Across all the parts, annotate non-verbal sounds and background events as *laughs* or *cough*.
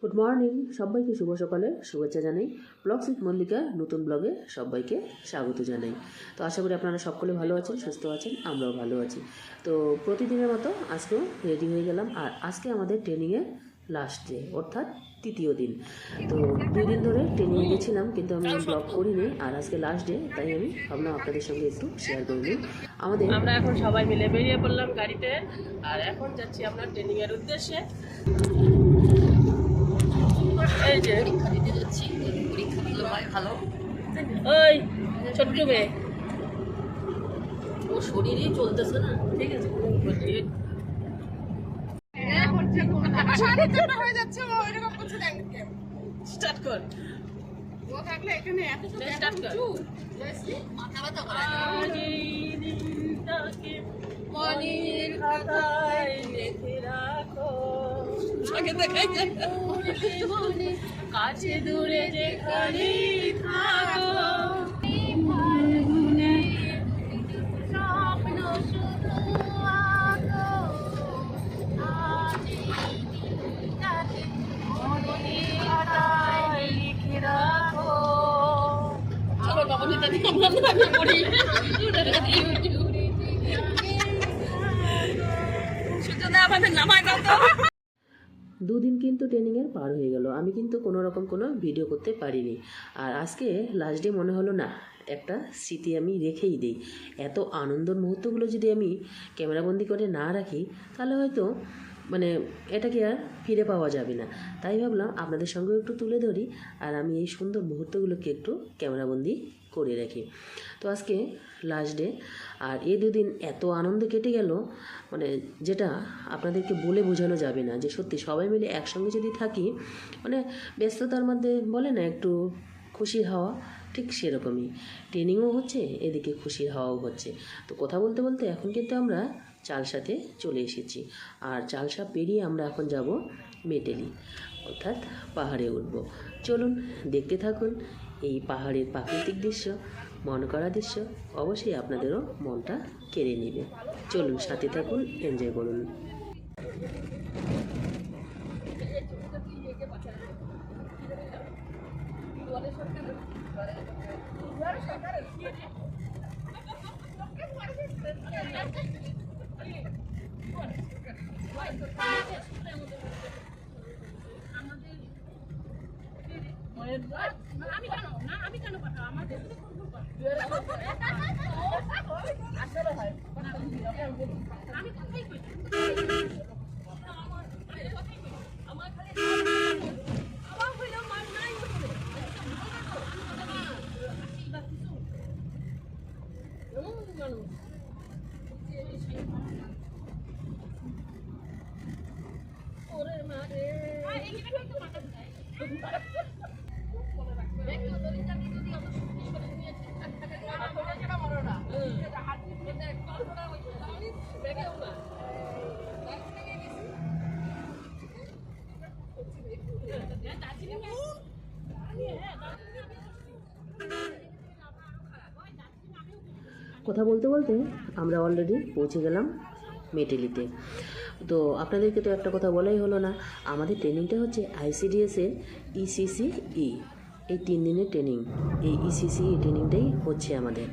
Good morning সবাইকে শুভ সকালে শুভেচ্ছা জানাই। ব্লগ উইথ মল্লিকা নতুন ব্লগে সবাইকে স্বাগত জানাই। তো আশা করি আপনারা সকলে ভালো আছেন, সুস্থ আছেন, আমরাও ভালো আছি। তো প্রতিদিনের মতো আজকেও রেডি হয়ে গেলাম। আর আজকে আমাদের ট্রেনিংয়ের লাস্ট ডে অর্থাৎ তৃতীয় দিন। তো দুই দিন ধরে ট্রেনিংয়ে গেছিলাম, কিন্তু আমি ব্লগ করিনি। আর আজকে লাস্ট ডে তাই আমি ভাবলাম আপনাদের সঙ্গে একটু শেয়ার করে নিই। আমাদের আমরা এখন সবাই মিলে বেরিয়ে পড়লাম গাড়িতে। আর এখন যাচ্ছি আমরা ট্রেনিংয়ের উদ্দেশ্যে। এই যে। পরীক্ষা দিতে যাচ্ছি পরীক্ষা হয় ভালো ওই ছোট্ট মেয়ে। ও শরীরই চলতেছে না। ঠিক আছে স্টার্ট কর। স্টার্ট কর। মাথা ব্যথা করে মনের খাতায় আগে দেখাই কাছে দূরে থাকো। নাটক করি। সূচনা আমাদের নামায় দাও তো। দুদিন কিন্তু ট্রেনিংয়ের পার হয়ে গেল। আমি কিন্তু কোনো রকম কোনো ভিডিও করতে পারিনি। আর আজকে লাস্ট ডে মনে হলো না, একটা স্মৃতি আমি রেখেই দিই। এত আনন্দর মুহূর্তগুলো যদি আমি ক্যামেরাবন্দি করে না রাখি, তাহলে হয়তো মানে এটাকে আর ফিরে পাওয়া যাবে না। তাই ভাবলাম আপনাদের সঙ্গেও একটু তুলে ধরি আর আমি এই সুন্দর মুহূর্তগুলোকে একটু ক্যামেরাবন্দি করে রাখি। তো আজকে লাস্ট ডে আর এই দুদিন এত আনন্দ কেটে গেল মানে যেটা আপনাদেরকে বলে বোঝানো যাবে না যে সত্যি সবাই মিলে একসঙ্গে যদি থাকি মানে ব্যস্ততার মধ্যে বলে না একটু খুশি হওয়া, ঠিক সেরকমই। ট্রেনিংও হচ্ছে, এদিকে খুশি হাওয়াও হচ্ছে। তো কথা বলতে বলতে এখন কিন্তু আমরা চালসাতে চলে এসেছি। আর চালসা পেরিয়ে আমরা এখন যাব মেটেলি, অর্থাৎ পাহাড়ে উঠব। চলুন দেখতে থাকুন এই পাহাড়ের প্রাকৃতিক দৃশ্য মন করা দৃশ্য, অবশ্যই আপনাদেরও মনটা কেড়ে নেবে। চলুন সাথে থাকুন, এনজয় করুন। কথা বলতে বলতে আমরা অলরেডি পৌঁছে গেলাম মেটেলিতে। তো আপনাদেরকে তো একটা কথা বলাই হলো না, আমাদের ট্রেনিংটা হচ্ছে আইসিডিএসের ইসিসি ই এই তিন দিনের ট্রেনিং, এই ইসিসি ট্রেনিংটাই হচ্ছে আমাদের।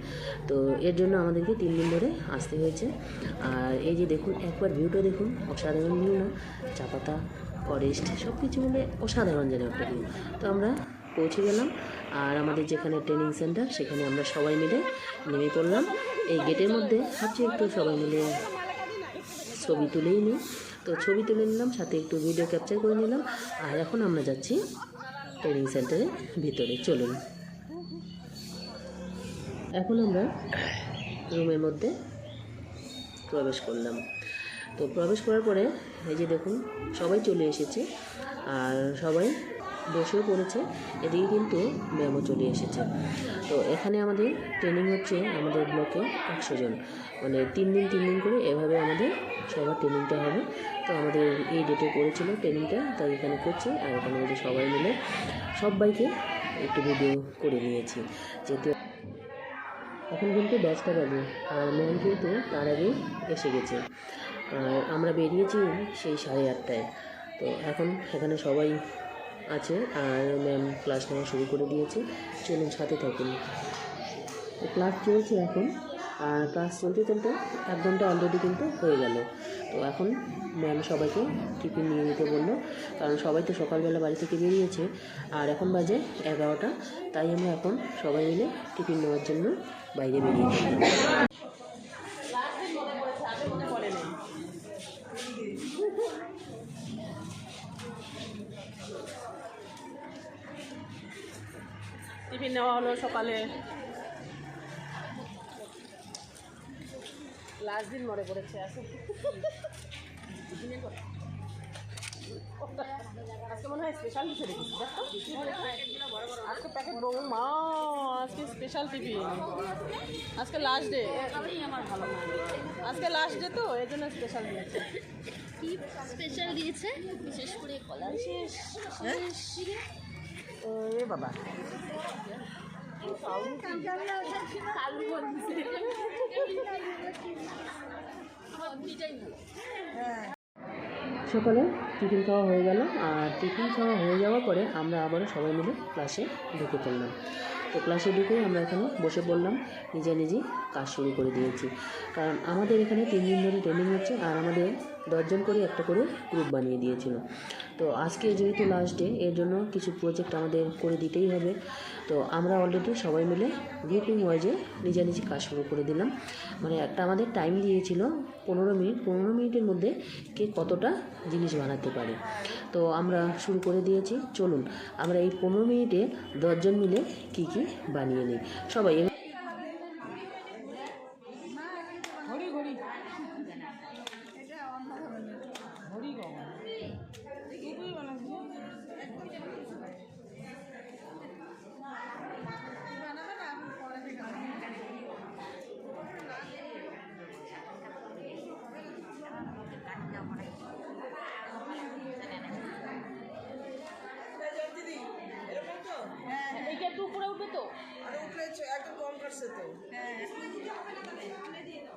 তো এর জন্য আমাদেরকে তিন দিন ধরে আসতে হয়েছে। আর এই যে দেখুন, একবার ভিউটা দেখুন, অসাধারণ ভিউ না, চাপাতা, ফরেস্ট সব কিছু মিলে অসাধারণ যেন একটা ভিউ তো আমরা পৌঁছে গেলাম। আর আমাদের যেখানে ট্রেনিং সেন্টার সেখানে আমরা সবাই মিলে নেমে পড়লাম। এই গেটের মধ্যে ভাবছি একটু সবাই মিলে ছবি তুলেই নিই। তো ছবি তুলে নিলাম, সাথে একটু ভিডিও ক্যাপচার করে নিলাম। আর এখন আমরা যাচ্ছি ট্রেনিং সেন্টারের ভিতরে, চলুন। এখন আমরা রুমের মধ্যে প্রবেশ করলাম। তো প্রবেশ করার পরে, এই যে দেখুন, সবাই চলে এসেছে। আর সবাই বসেও পড়েছে, এদিকে কিন্তু ম্যামও চলে এসেছে। তো এখানে আমাদের ট্রেনিং হচ্ছে আমাদের ব্লকে একশো জন। মানে তিন দিন তিন দিন করে এভাবে আমাদের সবার ট্রেনিংটা হবে। তো আমাদের এই ডেটে পড়েছিল ট্রেনিংটা তাই এখানে করছি। আর এখানে যে সবাই মিলে সবাইকে একটু ভিডিও করে নিয়েছি। যেহেতু এখন কিন্তু দশটা বাজে, আর ম্যাম কিন্তু তার আগে এসে গেছে। আর আমরা বেরিয়েছি সেই সাড়ে আটটায়। তো এখন এখানে সবাই আছে, আর ম্যাম ক্লাস নেওয়া শুরু করে দিয়েছে। চলুন সাথে থাকুন। ক্লাস চলছে এখন, আর ক্লাস চলতে চলতে এক ঘণ্টা অলরেডি কিন্তু হয়ে গেল। তো এখন ম্যাম সবাইকে টিফিন নিয়ে নিতে বলল, কারণ সবাই তো সকালবেলা বাড়ি থেকে বেরিয়েছে, আর এখন বাজে এগারোটা। তাই আমরা এখন সবাই মিলে টিফিন নেওয়ার জন্য বাইরে বেরিয়ে হলো সকালে। লাস্ট দিন মনে পড়েছে আজকে। মনে হয় স্পেশাল কিছু আজকে প্যাকেট বউ মা আজকে স্পেশাল আজকে লাস্ট ডে আজকে লাস্ট ডে তো এই জন্য স্পেশাল দিয়েছে। কি স্পেশাল দিয়েছে? বিশেষ করে কলা। এ বাবা। সকালে টিফিন খাওয়া হয়ে গেল, আর টিফিন খাওয়া হয়ে যাওয়ার পরে আমরা আবারও সবাই মিলে ক্লাসে ঢুকে পড়লাম। তো ক্লাসে ঢুকে আমরা এখানে বসে পড়লাম, নিজে নিজেই কাজ শুরু করে দিয়েছি। কারণ আমাদের এখানে তিন দিন ধরে ট্রেনিং হচ্ছে, আর আমাদের দশজন করে একটা করে গ্রুপ বানিয়ে দিয়েছিল। তো আজকে যেহেতু লাস্ট ডে এর জন্য কিছু প্রজেক্ট আমাদের করে দিতেই হবে। তো আমরা অলরেডি সবাই মিলে গ্রুপিং ওয়াইজে নিজে নিজে কাজ শুরু করে দিলাম। মানে একটা আমাদের টাইম দিয়েছিল পনেরো মিনিট। পনেরো মিনিটের মধ্যে কে কতটা জিনিস বানাতে পারে। তো আমরা শুরু করে দিয়েছি। চলুন, আমরা এই পনেরো মিনিটে দশজন মিলে কি কি বানিয়ে নিই। সবাই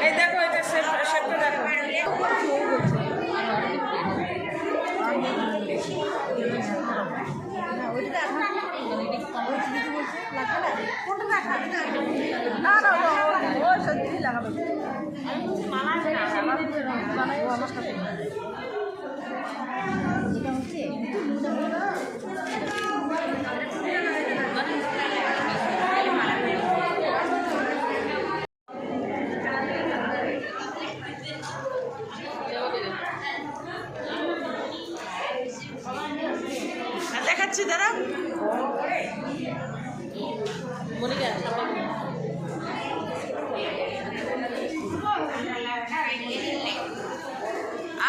এই *laughs* দেখো এটা শেপ শেপটা দেখো না না ও দেখাচ্ছি দাঁড়া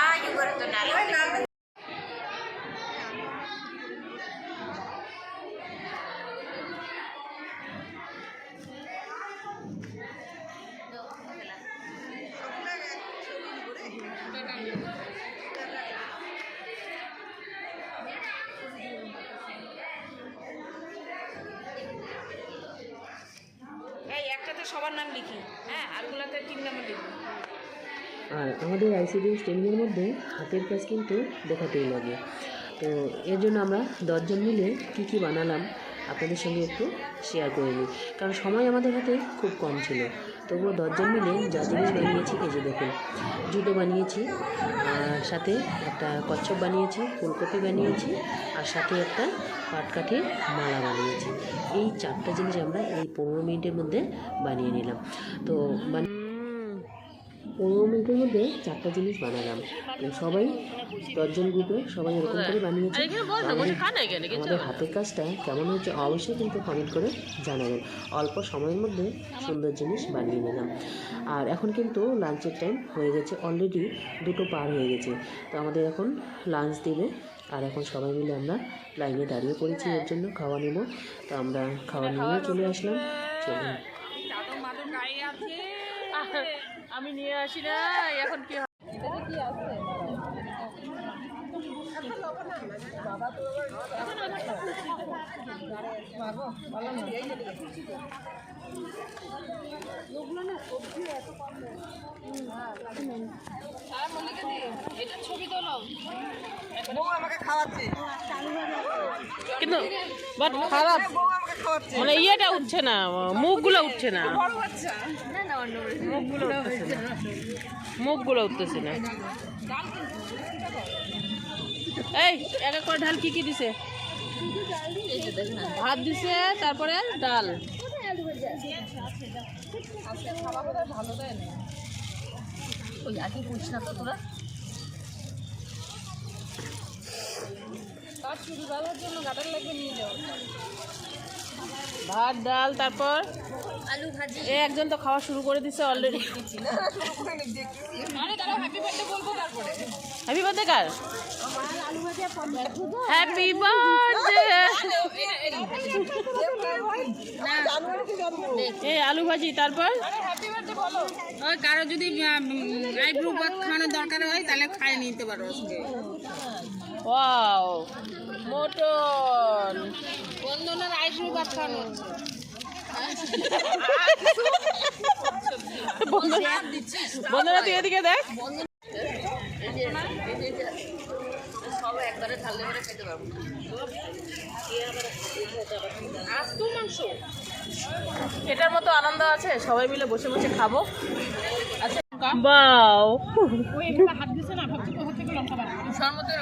ఆగి కొడుతున్నారు সবার নাম লিখি। হ্যাঁ আরগুলাতে তিন লিখি আর আমাদের আইসিডিএস ট্রেনিংয়ের মধ্যে হাতের কাজ কিন্তু দেখাতেই লাগে। তো এর জন্য আমরা দশজন মিলে কী কী বানালাম আপনাদের সঙ্গে একটু শেয়ার করে নিই। কারণ সময় আমাদের হাতে খুব কম ছিল। তবুও দশজন মিলে যা জিনিস বানিয়েছি এই যে দেখুন, জুতো বানিয়েছি, আর সাথে একটা কচ্ছপ বানিয়েছি, ফুলকপি বানিয়েছি, আর সাথে একটা পাটকাঠির মালা বানিয়েছি। এই চারটা জিনিস আমরা এই পনেরো মিনিটের মধ্যে বানিয়ে নিলাম। তো মানে পনেরো মিনিটের মধ্যে চারটা জিনিস বানালাম। সবাই দশজন গ্রুপে সবাই এরকম করে বানিয়েছে। আমাদের হাতের কাজটা কেমন হচ্ছে অবশ্যই কিন্তু কমেন্ট করে জানাবেন। অল্প সময়ের মধ্যে সুন্দর জিনিস বানিয়ে নিলাম। আর এখন কিন্তু লাঞ্চের টাইম হয়ে গেছে অলরেডি দুটো পার হয়ে গেছে। তো আমাদের এখন লাঞ্চ দেবে আর এখন সবাই মিলে আমরা লাইনে দাঁড়িয়ে পড়েছি এর জন্য খাওয়া নেব। তো আমরা খাওয়া নিয়ে চলে আসলাম। চলুন। আমি নিয়ে আসি না এখন কি এটা ছবি তোলো কিন্তু বাট খারাপ। মানে ইয়েটা উঠছে না মুখগুলো উঠছে না। মুখগুলো উঠতেছে না। মুখগুলো উঠতেছে না। এই এক এক করে ঢাল কি কি দিছে? ভাত দিছে তারপরে ডাল। ওই আগে বলিস না তো তোরা? ভাত ডাল তারপর? আলু ভাজি। একজন তো খাওয়া শুরু করে দিছে অলরেডি হ্যাপি বার্থডে কার? হ্যাপি বার্থডে এই আলু ভাজি তারপর? ওই কারও যদি আইব্রু ভাত খাওয়ানোর দরকার হয় তাহলে খাই নিতে পারো ওয়াও মটন। বন্ধনার আইব্রু ভাত খাওয়ানো *laughs* বন্ধুরা তুই এদিকে দেখ। একবারে ঢাললে করে খেতে পারব মাংস এটার মতো আনন্দ আছে সবাই মিলে বসে বসে খাব। আচ্ছা বাও।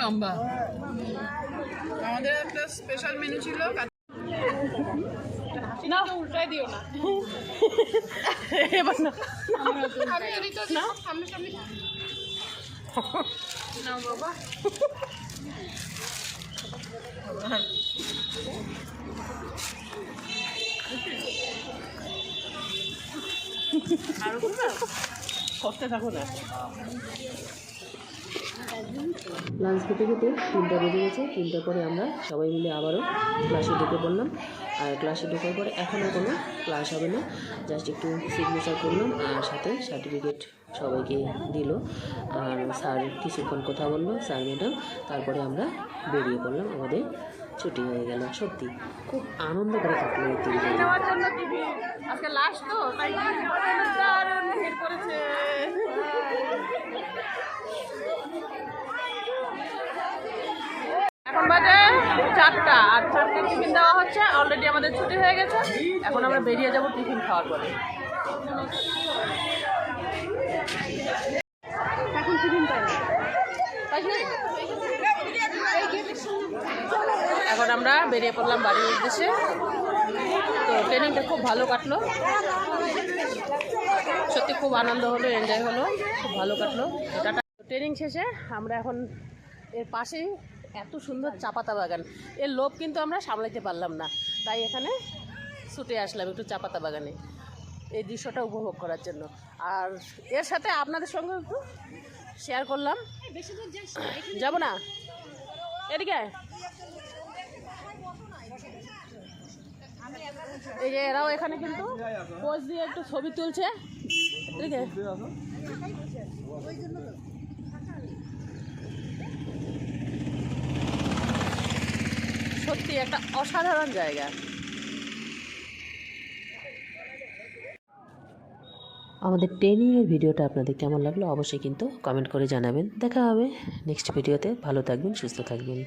লম্বা। আমাদের একটা স্পেশাল মেনু ছিল না উল্টাই দিও না। এবার না। সামনে নাও বাবা। করতে থাকো না। লাঞ্চ খেতে খেতে তিনটা বেজে গেছে। তিনটা পরে আমরা সবাই মিলে আবারও ক্লাসে ঢুকে পড়লাম। আর ক্লাসে ঢোকার পরে এখন আর কোনো ক্লাস হবে না। জাস্ট একটু সিগনেচার করলাম আর সাথে সার্টিফিকেট সবাইকে দিল। আর স্যার কিছুক্ষণ কথা বলল, স্যার ম্যাডাম তারপরে আমরা বেরিয়ে পড়লাম। আমাদের ছুটি হয়ে গেল, সত্যি। খুব আনন্দ করে আজকে লাস্ট তো এখন বাজে চারটা। আর চারটে টিফিন দেওয়া হচ্ছে। অলরেডি আমাদের ছুটি হয়ে গেছে। এখন আমরা বেরিয়ে যাব টিফিন খাওয়ার পরে। এখন টিফিন আমরা বেরিয়ে পড়লাম বাড়ির উদ্দেশ্যে। তো ট্রেনিংটা খুব ভালো কাটলো। সত্যি খুব আনন্দ হলো এনজয় হলো। খুব ভালো কাটলো। টাটা ট্রেনিং শেষে আমরা এখন এর পাশেই এত সুন্দর চাপাতা বাগান। এর লোভ কিন্তু আমরা সামলাইতে পারলাম না। তাই এখানে ছুটে আসলাম একটু চাপাতা বাগানে। এই দৃশ্যটা উপভোগ করার জন্য। আর এর সাথে আপনাদের সঙ্গে একটু শেয়ার করলাম। যাব না? এদিকে। এই যে এরাও এখানে কিন্তু পোজ দিয়ে একটু ছবি তুলছে। এদিকে সত্যি একটা অসাধারণ জায়গা। আমাদের ট্রেনিংয়ের ভিডিওটা আপনাদের কেমন লাগল অবশ্যই কিন্তু কমেন্ট করে জানাবেন। দেখা হবে নেক্সট ভিডিওতে। ভালো থাকবেন, সুস্থ থাকবেন।